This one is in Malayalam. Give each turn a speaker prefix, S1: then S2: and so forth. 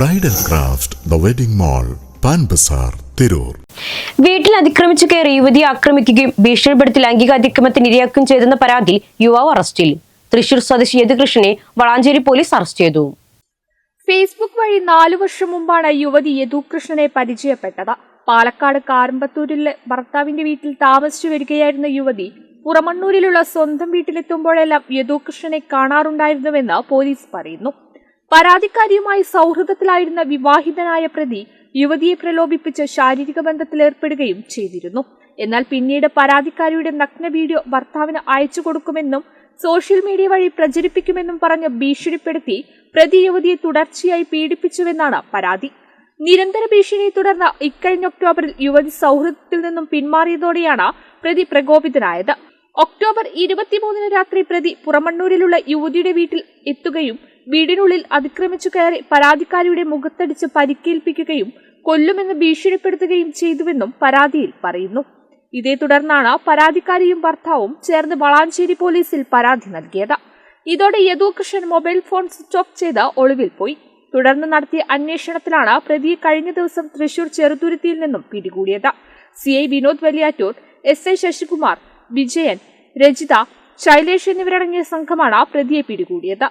S1: Bridal craft the wedding mall Pan Bazaar Tirur
S2: വീട്ടിൽ അതിക്രമിച്ചു കയറി യുവതിയെ ആക്രമിക്കുകയും ഭീഷണിപ്പെടുത്തി ലൈംഗിക അതിക്രമത്തിന് ഇരയാക്കുകയും ചെയ്തെന്ന പരാതിയിൽ യുവാവ് അറസ്റ്റിൽ. തൃശൂർ സ്വദേശി യദുകൃഷ്ണനെ വളാഞ്ചേരി പോലീസ് അറസ്റ്റ് ചെയ്തു.
S3: ഫേസ്ബുക്ക് വഴി നാലു വർഷം മുമ്പാണ് യുവതി യദുകൃഷ്ണനെ പരിചയപ്പെട്ടത്. പാലക്കാട് കാരമ്പത്തൂരിലെ ഭർത്താവിന്റെ വീട്ടിൽ താമസിച്ചു വരികയായിരുന്ന യുവതി പുറമണ്ണൂരിലുള്ള സ്വന്തം വീട്ടിലെത്തുമ്പോഴെല്ലാം യദുകൃഷ്ണനെ കാണാറുണ്ടായിരുന്നുവെന്ന് പോലീസ് പറയുന്നു. പരാതിക്കാരിയുമായി സൗഹൃദത്തിലായിരുന്ന വിവാഹിതനായ പ്രതി യുവതിയെ പ്രലോഭിപ്പിച്ച് ശാരീരിക ബന്ധത്തിലേർപ്പെടുകയും ചെയ്തിരുന്നു. എന്നാൽ പിന്നീട് പരാതിക്കാരിയുടെ നഗ്ന വീഡിയോ ഭർത്താവിന് അയച്ചു കൊടുക്കുമെന്നും സോഷ്യൽ മീഡിയ വഴി പ്രചരിപ്പിക്കുമെന്നും പറഞ്ഞ് ഭീഷണിപ്പെടുത്തി പ്രതി യുവതിയെ തുടർച്ചയായി പീഡിപ്പിച്ചുവെന്നാണ് പരാതി. നിരന്തര ഭീഷണിയെ തുടർന്ന് ഇക്കഴിഞ്ഞ ഒക്ടോബറിൽ യുവതി സൗഹൃദത്തിൽ നിന്നും പിന്മാറിയതോടെയാണ് പ്രതി പ്രകോപിതനായത്. ഒക്ടോബർ ഇരുപത്തിമൂന്നിന് രാത്രി പ്രതി പുറമണ്ണൂരിലുള്ള യുവതിയുടെ വീട്ടിൽ എത്തുകയും വീടിനുള്ളിൽ അതിക്രമിച്ചു കയറി പരാതിക്കാരിയുടെ മുഖത്തടിച്ച് പരിക്കേൽപ്പിക്കുകയും കൊല്ലുമെന്ന് ഭീഷണിപ്പെടുത്തുകയും ചെയ്തുവെന്നും പരാതിയിൽ പറയുന്നു. ഇതേ തുടർന്നാണ് പരാതിക്കാരിയും ഭർത്താവും ചേർന്ന് വളാഞ്ചേരി പോലീസിൽ പരാതി നൽകിയത്. ഇതോടെ Yadukrishnan mobile phone switch off ചെയ്ത് ഒളിവിൽ പോയി. തുടർന്ന് നടത്തിയ അന്വേഷണത്തിലാണ് പ്രതിയെ കഴിഞ്ഞ ദിവസം തൃശൂർ ചെറുതുരുത്തിയിൽ നിന്നും പിടികൂടിയത്. C I Vinod Valiyattoor S I Sasikumar Vijayan Rajitha Shailesh എന്നിവരടങ്ങിയ സംഘമാണ് പ്രതിയെ പിടികൂടിയത്.